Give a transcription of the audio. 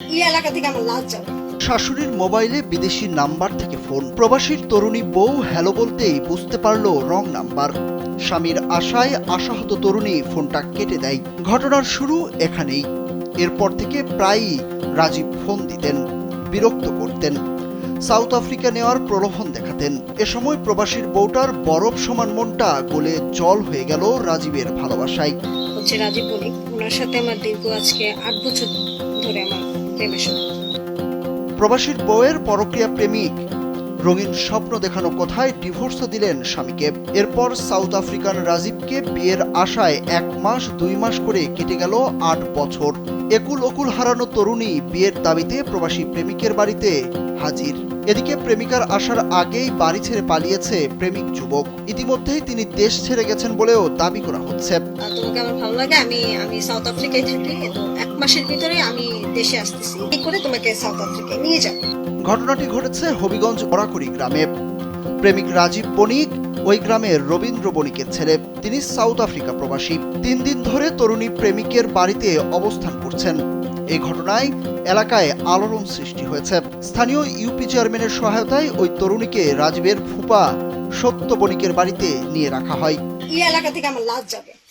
এই এলাকা থেকে আমার লাজ যাবে। শাশুড়ির মোবাইলে বিদেশি নাম্বার থেকে ফোন। প্রবাসীর তরুণী বউ হ্যালো বলতেই বুঝতে পারল রং নাম্বার। স্বামীর আশায় আশাহত তরুণী ফোনটা কেটে দেয়। ঘটনার শুরু এখানেই। এরপর থেকে প্রায়ই রাজীব ফোন দিতেন বিরক্ত করতেন। সাউথ আফ্রিকা নেওয়ার প্রলোভন দেখাতেন। এ সময় প্রবাসীর বউটার বরফ সমান মনটা গোলে জল হয়ে গেল রাজীবের ভালোবাসায়। হচ্ছে রাজীব বণিক ওনার সাথে আমার দীর্ঘ আজকে আট বছর। প্রবাসীর বউয়ের পরক্রিয়া প্রেমিক রঙিন স্বপ্ন দেখানো কথায় ডিভোর্স দিলেন স্বামীকে। এরপর সাউথ আফ্রিকান রাজীবকে বিয়ের আশায় এক মাস, দুই মাস করে কেটে গেল আট বছর। একুল ওকুল হারানো তরুণী বিয়ের দাবিতে প্রবাসী প্রেমিকের বাড়িতে হাজির। এদিকে প্রেমিকার আসার আগেই বাড়ি ছেড়ে পালিয়েছে প্রেমিক যুবক। ইতিমধ্যেই তিনি দেশ ছেড়ে গেছেন বলেও দাবি করা হচ্ছে। তোমাকে আমার ভালো লাগে? আমি আমি সাউথ আফ্রিকায় থাকি মাসের ভিতরে আমি দেশে আসতেছি। এই করে তোমাকে সাউথ আফ্রিকায় নিয়ে যাব। ঘটনাটি ঘটেছে হবিগঞ্জ বরাকুড়ি গ্রামে। প্রেমিক রাজীব বণিক ওই গ্রামের রবীন্দ্র বণিকের ছেলে। তিনি সাউথ আফ্রিকা প্রবাসী। তিন দিন ধরে তরুণী প্রেমিকের বাড়িতে অবস্থান করছেন। এই ঘটনায় এলাকায় আলোড়ন সৃষ্টি হয়েছে। স্থানীয় ইউপি চেয়ারম্যানের সহায়তায় ওই তরুণীকে রাজীবের ফুপা সত্য বণিকের বাড়িতে নিয়ে রাখা হয়। এই এলাকা থেকে আমার লাজ যাবে।